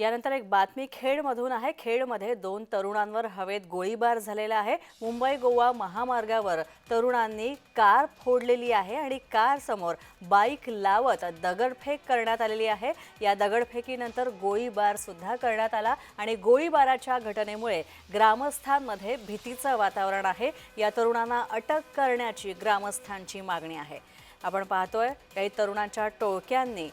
यानंतर एक बातमी खेडमधून आहे. खेडमध्ये दोन तरुणांवर हवेत गोळीबार झालेला आहे. मुंबई गोवा महामार्गावर तरुणांनी कार फोडलेली आहे आणि कारसमोर बाईक लावत दगडफेक करण्यात आलेली आहे. या दगडफेकीनंतर गोळीबारसुद्धा करण्यात आला आणि गोळीबाराच्या घटनेमुळे ग्रामस्थांमध्ये भीतीचं वातावरण आहे. या तरुणांना अटक करण्याची ग्रामस्थांची मागणी आहे. आपण पाहतोय काही तरुणांच्या टोळक्यांनी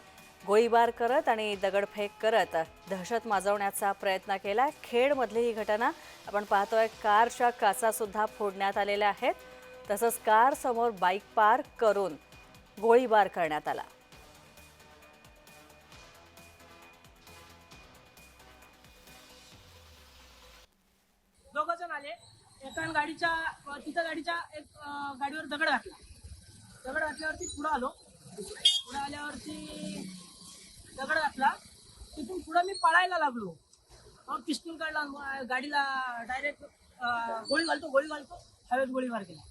गोळीबार करत आणि दगडफेक करत दहशत माजवण्याचा प्रयत्न केला. खेडमधली ही घटना आपण पाहतोय कारच्या काचासुद्धा फोडण्यात आलेल्या आहेत. तसंच कारसमोर बाईक पार करून गोळीबार करण्यात आला. दोघं जण आले. एका गाडीच्या तिथं गाडीच्या एक गाडीवर दगड घातला. दगड घातल्यावरती पुढं आलो. पुढं आल्यावरती तिथून पुढं मी पळायला लागलो. मग पिस्तूल काढला मग गाडीला डायरेक्ट गोळी घालतो गोळी घालतो. हवेत गोळीबार केला.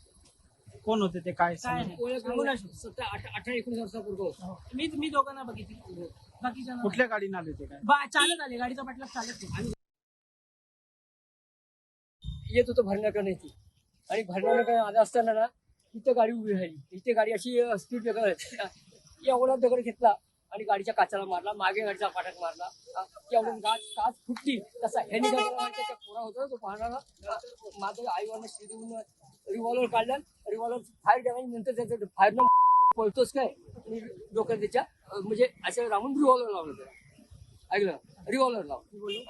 कोण होते ते? काय काय नाही. सांगू नाही शकत. सतरा अठरा अठरा एकोणीस वर्षापूर्वी हो. मी मी दोघांना बघितली. बाकीच्या कुठल्या गाडीने आले ते काय? बा चालत आले. गाडीचा पाठला चालत आले. येत होतं भरण्याकडे नाही ती. आणि भरण्याकडे आलं असताना ना इथं गाडी उभी राहिली. इथे गाडी अशी स्पीड एवढा दगड घेतला. आणि गाडीच्या काचाला मारला मागे गाडीचा फाटक मारला. एवढं गाज काच फुटली तसा ह्यानी पोरा होतो तो पाहणारा. माझं आईवरनं शिरून रिव्हॉल्वर काढला. रिव्हॉल्वर फायर डॅमेज नंतर त्याचं फायर पळतोच काय? डोक्यात त्याच्या म्हणजे असं राहून रिव्हॉल्वर लावलं त्याला. ऐकलं? रिव्हॉल्वर लावून